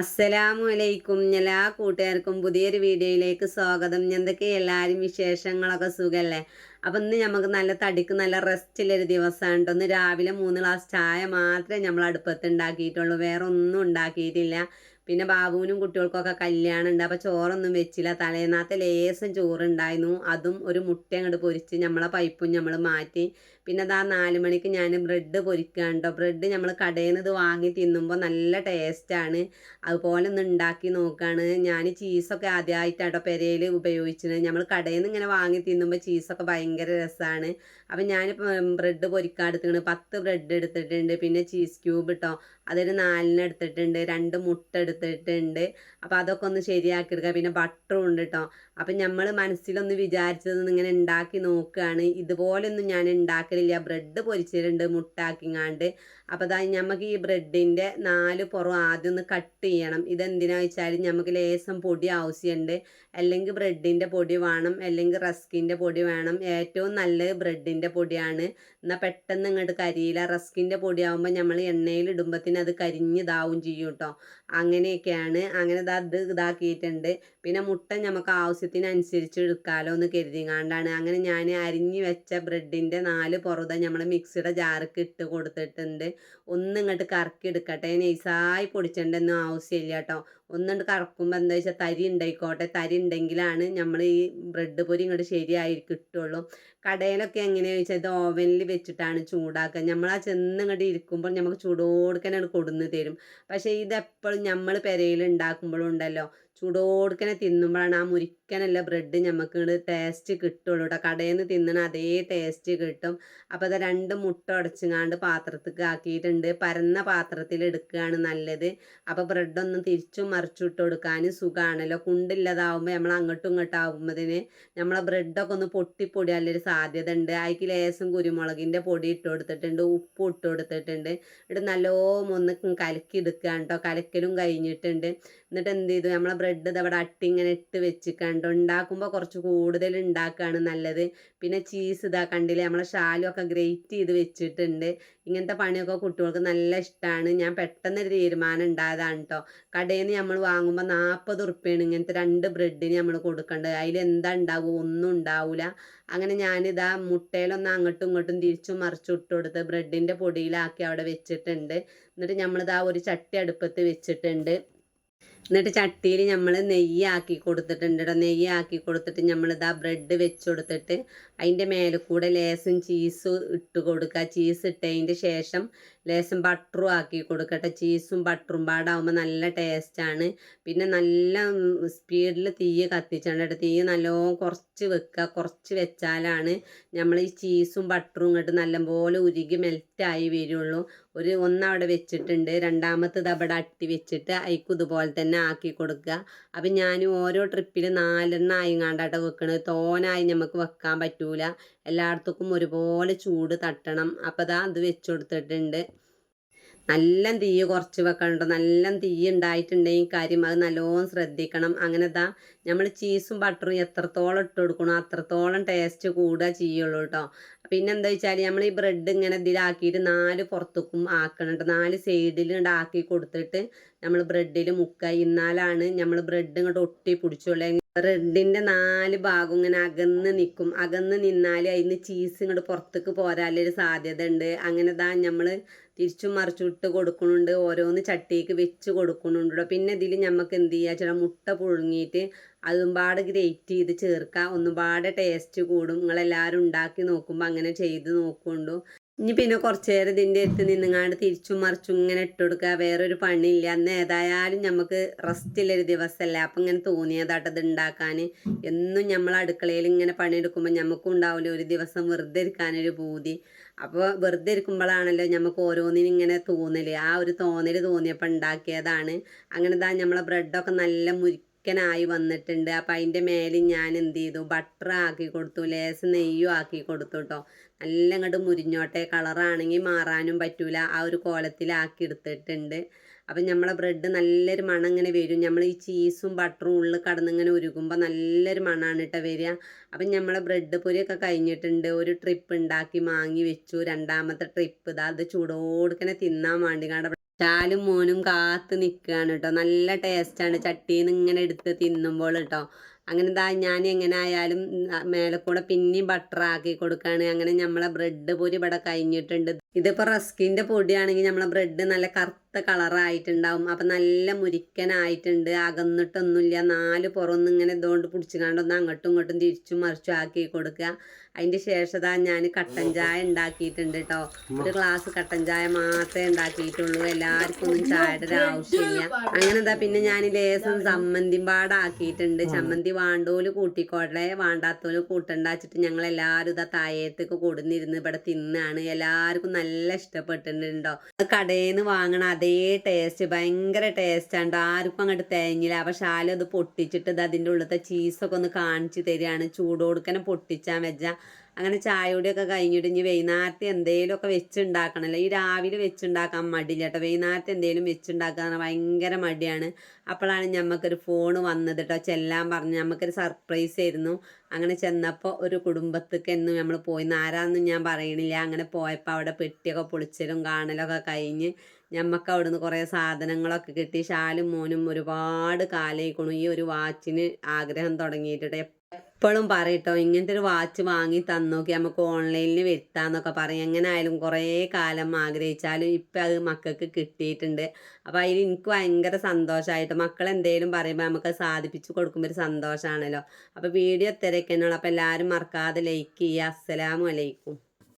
അസ്സലാമു അലൈക്കും എല്ലാ കൂട്ടുകാർക്കും പുതിയൊരു വീഡിയോയിലേക്ക് സ്വാഗതം. എന്തൊക്കെ എല്ലാവരും വിശേഷങ്ങളൊക്കെ സുഖമല്ലേ അപ്പം ഇന്ന് നമുക്ക് നല്ല തടിക്ക് നല്ല റെസ്റ്റിലൊരു ദിവസമാണ് കേട്ടോ ഒന്ന് രാവിലെ മൂന്ന് ഗ്ലാസ് ചായ മാത്രമേ നമ്മൾ അടുപ്പത്ത് ഉണ്ടാക്കിയിട്ടുള്ളൂ. വേറെ ഒന്നും ഉണ്ടാക്കിയിട്ടില്ല. പിന്നെ ബാബുവിനും കുട്ടികൾക്കൊക്കെ കല്യാണം ഉണ്ട്. അപ്പോൾ ചോറൊന്നും വെച്ചില്ല. തലേന്നാത്തെ ലേസം ചോറുണ്ടായിരുന്നു. അതും ഒരു മുട്ട അങ്ങോട്ട് പൊരിച്ച് നമ്മളെ പൈപ്പും നമ്മൾ മാറ്റി. പിന്നെ അതാ നാല് മണിക്ക് ഞാൻ ബ്രെഡ് പൊരിക്കാണ്ടോ ബ്രെഡ് നമ്മൾ കടയിൽ നിന്ന് ഇത് വാങ്ങി തിന്നുമ്പോൾ നല്ല ടേസ്റ്റാണ് അതുപോലെ ഒന്ന് ഉണ്ടാക്കി നോക്കുകയാണ് ഞാൻ ചീസൊക്കെ ആദ്യമായിട്ടാട്ടോ പെരയിൽ ഉപയോഗിച്ചത്. നമ്മൾ കടയിൽ നിന്ന് ഇങ്ങനെ വാങ്ങി തിന്നുമ്പോൾ ചീസൊക്കെ ഭയങ്കര രസമാണ് അപ്പം ഞാനിപ്പോൾ ബ്രെഡ് പൊരിക്കാൻ എടുത്തിട്ടുണ്ട് പത്ത് ബ്രെഡ് എടുത്തിട്ടുണ്ട്. പിന്നെ ചീസ് ക്യൂബ് കേട്ടോ അതൊരു നാലിന് എടുത്തിട്ടുണ്ട് രണ്ട് മുട്ട എടുത്തിട്ടുണ്ട്. അപ്പോൾ അതൊക്കെ ഒന്ന് ശരിയാക്കി എടുക്കുക പിന്നെ ബട്ടറും ഉണ്ട് കേട്ടോ അപ്പം നമ്മൾ മനസ്സിലൊന്ന് വിചാരിച്ചതൊന്നും ഇങ്ങനെ ഉണ്ടാക്കി നോക്കുകയാണ് ഇതുപോലൊന്നും ഞാൻ ഉണ്ടാക്കലില്ല ബ്രെഡ് പൊരിച്ചിട്ടുണ്ട് മുട്ടാക്കിങ്ങാണ്ട്. അപ്പോൾ അതാ നമുക്ക് ഈ ബ്രെഡിന്റെ നാല് പുറം ആദ്യം ഒന്ന് കട്ട് ചെയ്യണം. ഇതെന്തിനാ വെച്ചാൽ നമുക്ക് ലേസം പൊടി ആവശ്യമുണ്ട് അല്ലെങ്കിൽ ബ്രെഡിന്റെ പൊടി വേണം. അല്ലെങ്കിൽ റസ്കിന്റെ പൊടി വേണം. ഏറ്റവും നല്ലത് ബ്രെഡിന്റെ പൊടിയാണ്. എന്നാൽ പെട്ടെന്ന് ഇങ്ങോട്ട് കരിയില്ല. റസ്കിന്റെ പൊടിയാകുമ്പോൾ നമ്മൾ എണ്ണയിൽ ഇടുമ്പോഴത്തേന് അത് കരിഞ്ഞിതാവും ചെയ്യും കേട്ടോ അങ്ങനെയൊക്കെയാണ്. അങ്ങനെ അത് ഇത് ഇതാക്കിയിട്ടുണ്ട്. പിന്നെ മുട്ട നമുക്ക് ആവശ്യത്തിനനുസരിച്ച് എടുക്കാമല്ലോ എന്ന് കരുതിങ്ങാണ്ടാണ്. അങ്ങനെ ഞാൻ അരിഞ്ഞ് വെച്ച ബ്രെഡിന്റെ നാല് പുറത നമ്മൾ മിക്സിയുടെ ജാർക്ക് ഇട്ട് കൊടുത്തിട്ടുണ്ട്. ഒന്നും ഇങ്ങോട്ട് കറക്കി എടുക്കട്ടെ. നൈസായി പൊടിച്ചിട്ടുണ്ടെന്നും ആവശ്യമില്ല കേട്ടോ ഒന്നുകൊണ്ട് കറക്കുമ്പോൾ എന്താ വെച്ചാൽ തരി ഉണ്ടായിക്കോട്ടെ തരി ഉണ്ടെങ്കിലാണ് നമ്മൾ ഈ ബ്രെഡ് പൊരി ഇങ്ങോട്ട് ശരിയായി കിട്ടുള്ളൂ. കടയിലൊക്കെ എങ്ങനെയാണെന്ന് വെച്ചാൽ ഇത് ഓവനിൽ വെച്ചിട്ടാണ് ചൂടാക്കുക. നമ്മൾ ആ ചെന്ന് അങ്ങോട്ട് ഇരിക്കുമ്പോൾ നമുക്ക് ചൂടോടുക്കനാണ് കൊടുന്ന് തരും. പക്ഷേ ഇത് എപ്പോഴും നമ്മൾ പെരയിൽ ഉണ്ടാക്കുമ്പോഴും ഉണ്ടല്ലോ ചൂടോടുക്കനെ തിന്നുമ്പോഴാണ് ആ മുരിക്കനല്ല ബ്രെഡ് നമുക്ക് ടേസ്റ്റ് കിട്ടുള്ളൂ കേട്ടോ കടയിൽ നിന്ന് തിന്നണ അതേ ടേസ്റ്റ് കിട്ടും. അപ്പോൾ അത് രണ്ട് മുട്ട ഉടച്ചിങ്ങാണ്ട് പാത്രത്തേക്ക് ആക്കിയിട്ടുണ്ട് പരന്ന പാത്രത്തിൽ എടുക്കുകയാണ് നല്ലത്. അപ്പോൾ ബ്രെഡൊന്നും തിരിച്ചും മറിച്ചും ഇട്ട് കൊടുക്കാൻ സുഖമാണല്ലോ കുണ്ടില്ലതാവുമ്പോൾ നമ്മൾ അങ്ങോട്ടും ഇങ്ങോട്ടും ആകുമ്പോഴതിന് നമ്മളെ ബ്രെഡൊക്കെ ഒന്ന് പൊട്ടിപ്പൊടിയാലൊരു സാധ്യത ഉണ്ട് അതിക്ക് ലേസം കുരുമുളകിന്റെ പൊടി ഇട്ട് കൊടുത്തിട്ടുണ്ട് ഉപ്പ് ഇട്ട് കൊടുത്തിട്ടുണ്ട്. ഇവിടെ നല്ലോം ഒന്ന് കലക്കി എടുക്കുകയാണ് കേട്ടോ കലക്കലും കഴിഞ്ഞിട്ടുണ്ട്. എന്നിട്ട് എന്ത് ചെയ്തു? നമ്മളെ ബ്രെഡ് ഇതവിടെ അട്ടി ഇങ്ങനെ ഇട്ട് വെച്ചിക്കണ്ട് ഉണ്ടാക്കുമ്പോൾ കുറച്ച് കൂടുതൽ ഉണ്ടാക്കുകയാണ് നല്ലത്. പിന്നെ ചീസ് ഇതാ കണ്ടില്ലേ? നമ്മളെ ഷാലും ഒക്കെ ഗ്രേറ്റ് ചെയ്ത് വെച്ചിട്ടുണ്ട്. ഇങ്ങനത്തെ പണിയൊക്കെ കുട്ടികൾക്ക് നല്ല ഇഷ്ടമാണ് ഞാൻ പെട്ടെന്നൊരു തീരുമാനം ഉണ്ടായതാണ് കേട്ടോ കടയിൽ നിന്ന് നമ്മൾ വാങ്ങുമ്പോൾ നാൽപ്പത് ഉറുപ്പ്യാണ് ഇങ്ങനത്തെ രണ്ട് ബ്രെഡിന് നമ്മൾ കൊടുക്കേണ്ടത്. അതിൽ എന്താ ഉണ്ടാവുക? ഒന്നും ഉണ്ടാവില്ല അങ്ങനെ ഞാനിതാ മുട്ടയിലൊന്ന് അങ്ങോട്ടും ഇങ്ങോട്ടും തിരിച്ചും മറിച്ചും ഇട്ട് കൊടുത്ത് ബ്രെഡിന്റെ പൊടിയിലാക്കി അവിടെ വെച്ചിട്ടുണ്ട്. എന്നിട്ട് നമ്മളിതാ ഒരു ചട്ടി അടുപ്പത്ത് വെച്ചിട്ടുണ്ട്. എന്നിട്ട് ചട്ടിയിൽ നമ്മൾ നെയ്യ് ആക്കി കൊടുത്തിട്ടുണ്ട് കേട്ടോ നെയ്യ് ആക്കി കൊടുത്തിട്ട് നമ്മൾ നമ്മളിതാ ബ്രെഡ് വെച്ച് കൊടുത്തിട്ട് അതിന്റെ മേലെ കൂടെ ലേസും ചീസും ഇട്ട് കൊടുക്കുക. ചീസ് ഇട്ടതിന്റെ ശേഷം ലേസും ബട്ടറും ആക്കി കൊടുക്കട്ടെ ചീസും ബട്ടറും പാടാവുമ്പോൾ നല്ല ടേസ്റ്റാണ് പിന്നെ നല്ല സ്പീഡിൽ തീ കത്തിച്ചാണ്ട് തീ നല്ലോണം കുറച്ച് വെക്കുക. കുറച്ച് വെച്ചാലാണ് നമ്മൾ ഈ ചീസും ബട്ടറും ഇങ്ങോട്ട് നല്ലപോലെ ഉരുകി മെൽറ്റായി വരുള്ളൂ. ഒരു ഒന്നവിടെ വെച്ചിട്ടുണ്ട്. രണ്ടാമത്തത് അവിടെ അട്ടി വെച്ചിട്ട് അയക്കും ഇതുപോലെ തന്നെ ആക്കി കൊടുക്കുക അപ്പം ഞാൻ ഓരോ ട്രിപ്പിൽ നാലെണ്ണം ആയിങ്ങാണ്ടാട്ടോ വെക്കണത്. തോനായി നമുക്ക് വെക്കാൻ പറ്റൂല. എല്ലായിടത്തേക്കും ഒരുപോലെ ചൂട് തട്ടണം. അപ്പം അതാ അത് വെച്ച് കൊടുത്തിട്ടുണ്ട്. നല്ല തീ കുറച്ച് വെക്കണം നല്ല തീ ഉണ്ടായിട്ടുണ്ടെങ്കിൽ കാര്യം അത് നല്ലോണം ശ്രദ്ധിക്കണം. അങ്ങനെ ദാ നമ്മൾ ചീസും ബട്ടറും എത്രത്തോളം ഇട്ട് കൊടുക്കണോ അത്രത്തോളം ടേസ്റ്റ് കൂടുക ചെയ്യുള്ളൂ കേട്ടോ പിന്നെ എന്താ വെച്ചാൽ നമ്മൾ ഈ ബ്രെഡ് ഇങ്ങനെ ഇതിലാക്കിയിട്ട് നാല് പുറത്തേക്കും ആക്കണുണ്ട്. നാല് സൈഡിൽ ഉണ്ടാക്കി കൊടുത്തിട്ട് നമ്മൾ ബ്രെഡിൽ മുക്കുക ഇന്നാലാണ് നമ്മൾ ബ്രെഡ് ഇങ്ങോട്ട് ഒട്ടി പിടിച്ചുള്ളൂ. ബ്രെഡിന്റെ നാല് ഭാഗം ഇങ്ങനെ അകന്ന് നിൽക്കും അകന്ന് നിന്നാൽ അതിന് ചീസ് ഇങ്ങോട്ട് പുറത്തേക്ക് പോരാലൊരു സാധ്യത ഉണ്ട്. അങ്ങനെ ദാ നമ്മൾ തിരിച്ചും മറിച്ചും ഇട്ട് കൊടുക്കുന്നുണ്ട്. ഓരോന്ന് ചട്ടിക്ക് വെച്ച് കൊടുക്കുന്നുണ്ട് പിന്നെ ഇതിൽ നമുക്ക് എന്ത് ചെയ്യുക ചില മുട്ട പുഴുങ്ങിയിട്ട് അതും ഗ്രേറ്റ് ചെയ്ത് ചേർക്കുക ഒന്നും പാടെ ടേസ്റ്റ് കൂടും. നിങ്ങളെല്ലാവരും ഉണ്ടാക്കി നോക്കുമ്പോൾ അങ്ങനെ ചെയ്ത് നോക്കുകൊണ്ടു ഇനി പിന്നെ കുറച്ച് നേരം ഇതിന്റെ അടുത്ത് നിന്നങ്ങാണ്ട് തിരിച്ചും മറിച്ചും ഇങ്ങനെ ഇട്ട് കൊടുക്കുക. വേറൊരു പണിയില്ല. അന്ന് ഏതായാലും നമുക്ക് റെസ്റ്റുള്ളൊരു ദിവസമല്ല അപ്പം ഇങ്ങനെ തോന്നിയതായിട്ട് അത് ഉണ്ടാക്കാൻ എന്നും നമ്മൾ അടുക്കളയിൽ ഇങ്ങനെ പണിയെടുക്കുമ്പോൾ നമുക്കും ഉണ്ടാവില്ല ഒരു ദിവസം വെറുതെ ഇരിക്കാനൊരു പൂതി. അപ്പോൾ വെറുതെ ഇരിക്കുമ്പോഴാണല്ലോ നമുക്ക് ഓരോന്നിനും ഇങ്ങനെ തോന്നൽ ആ ഒരു തോന്നൽ തോന്നിയപ്പോൾ ഉണ്ടാക്കിയതാണ് അങ്ങനെ ഇതാ നമ്മളെ ബ്രെഡൊക്കെ നല്ല മുരി ചിക്കനായി വന്നിട്ടുണ്ട്. അപ്പം അതിന്റെ മേലെ ഞാൻ എന്ത് ചെയ്തു? ബട്ടർ ആക്കി കൊടുത്തു. ലേസ് നെയ്യും ആക്കി കൊടുത്തു കേട്ടോ നല്ല ഇങ്ങോട്ട് മുരിഞ്ഞോട്ടെ. കളറാണെങ്കിൽ മാറാനും പറ്റൂല. ആ ഒരു കോലത്തിലാക്കി എടുത്തിട്ടുണ്ട്. അപ്പം നമ്മളെ ബ്രെഡ് നല്ലൊരു മണം ഇങ്ങനെ വരും. നമ്മൾ ഈ ചീസും ബട്ടറും ഉള്ളിൽ കടന്നിങ്ങനെ ഉരുകുമ്പോൾ നല്ലൊരു മണമാണ് കേട്ടോ വരിക. അപ്പം നമ്മളെ ബ്രെഡ് പൊരിയൊക്കെ കഴിഞ്ഞിട്ടുണ്ട്. ഒരു ട്രിപ്പ് ഉണ്ടാക്കി മാങ്ങി വെച്ചു. രണ്ടാമത്തെ ട്രിപ്പ് ഇതാ അത് ചൂടോടുക്കനെ തിന്നാൻ വേണ്ടി ചാലും മോനും കാത്ത് നിൽക്കുകയാണ് കേട്ടോ നല്ല ടേസ്റ്റാണ് ചട്ടിയിൽ നിന്ന് ഇങ്ങനെ എടുത്ത് തിന്നുമ്പോൾ കേട്ടോ അങ്ങനെ ഇതാ ഞാൻ എങ്ങനെ ആയാലും മേലെ കൂടെ പിന്നെയും ബട്ടർ ആക്കി കൊടുക്കുകയാണ് അങ്ങനെ നമ്മളെ ബ്രെഡ് പൊരി ഇവിടെ കഴിഞ്ഞിട്ടുണ്ട്. ഇതിപ്പോൾ റസ്കിന്റെ പൊടിയാണെങ്കിൽ നമ്മളെ ബ്രെഡ് നല്ല കറുത്ത കളറായിട്ടുണ്ടാവും. അപ്പം നല്ല മുരിക്കനായിട്ടുണ്ട്. അകന്നിട്ടൊന്നുമില്ല. നാല് പുറമൊന്നും ഇങ്ങനെ ഇതുകൊണ്ട് പിടിച്ചുകാണ്ടൊന്ന് അങ്ങോട്ടും ഇങ്ങോട്ടും തിരിച്ചും മറിച്ചും ആക്കി കൊടുക്കുക. അതിന്റെ ശേഷതാ ഞാൻ കട്ടൻ ചായ ഉണ്ടാക്കിയിട്ടുണ്ട് കേട്ടോ ഒരു ഗ്ലാസ് കട്ടൻ ചായ മാത്രമേ ഉണ്ടാക്കിയിട്ടുള്ളൂ. എല്ലാവർക്കും ഒന്നും ചായയുടെ ആവശ്യമില്ല. അങ്ങനെ എന്താ പിന്നെ ഞാൻ ലേസം ചമ്മന്തി പാടാക്കിയിട്ടുണ്ട് ചമ്മന്തി വാണ്ടോൽ കൂട്ടിക്കോട്ടെ വാണ്ടാത്തോൽ കൂട്ടണ്ടാച്ചിട്ട് ഞങ്ങൾ എല്ലാവരും ഇതാ തായത്തേക്ക് കൊടുന്നിരുന്ന് ഇവിടെ തിന്നാണ്. എല്ലാവർക്കും നല്ല ഇഷ്ടപ്പെട്ടിട്ടുണ്ടോ കടയിൽ നിന്ന് വാങ്ങണ അതേ ടേസ്റ്റ് ഭയങ്കര ടേസ്റ്റ് ആണ് ആർക്കും അങ്ങോട്ട് തേങ്ങില്ല അപ്പൊ ശാല അത് പൊട്ടിച്ചിട്ട് ഇത് അതിന്റെ ഉള്ളത്തെ ചീസൊക്കെ ഒന്ന് കാണിച്ചു തരികയാണ്. ചൂടോടുക്കനെ പൊട്ടിച്ചാൽ വെച്ച. അങ്ങനെ ചായയോടെയൊക്കെ കഴിഞ്ഞിട്ട് ഇനി വൈകുന്നേരത്തെ എന്തെങ്കിലുമൊക്കെ വെച്ചുണ്ടാക്കണമല്ലോ ഈ രാവിലെ വെച്ചുണ്ടാക്കാൻ മടിയില്ല കേട്ടോ. വൈകുന്നേരത്തെ എന്തെങ്കിലും വെച്ചുണ്ടാക്കാൻ ഭയങ്കര മടിയാണ്. അപ്പോഴാണ് ഞമ്മക്കൊരു ഫോൺ വന്നത് കേട്ടോ. ചെല്ലാൻ പറഞ്ഞ് നമുക്കൊരു സർപ്രൈസ് ആയിരുന്നു. അങ്ങനെ ചെന്നപ്പോൾ ഒരു കുടുംബത്തേക്ക് എന്നും നമ്മൾ പോയി. ആരാന്നും ഞാൻ പറയണില്ല. അങ്ങനെ പോയപ്പോൾ അവിടെ പെട്ടിയൊക്കെ പൊളിച്ചലും കാണലൊക്കെ കഴിഞ്ഞ് ഞമ്മക്ക് അവിടുന്ന് കുറേ സാധനങ്ങളൊക്കെ കിട്ടി. ഷാലും മോനും ഒരുപാട് കാലയിക്കണു. ഈ ഒരു വാച്ചിന് ആഗ്രഹം തുടങ്ങിയിട്ടുണ്ട്. എപ്പോഴും പറയട്ടോ ഇങ്ങനത്തെ ഒരു വാച്ച് വാങ്ങി തന്നോക്കി നമുക്ക് ഓൺലൈനിൽ വരുത്താന്നൊക്കെ പറയും. എങ്ങനെ ആയാലും കുറേ കാലം ആഗ്രഹിച്ചാലും ഇപ്പം അത് മക്കൾക്ക് കിട്ടിയിട്ടുണ്ട്. അപ്പോൾ അതിൽ എനിക്ക് ഭയങ്കര സന്തോഷമായിട്ട് മക്കൾ എന്തെങ്കിലും പറയുമ്പോൾ നമുക്ക് സാധിപ്പിച്ച് കൊടുക്കുമ്പോൾ ഒരു സന്തോഷമാണല്ലോ അപ്പോൾ വീഡിയോ തിരക്കുന്നുള്ളൂ. അപ്പോൾ എല്ലാവരും മറക്കാതെ ലൈക്ക് ചെയ്യുക അസ്സലാമു അലൈക്കും.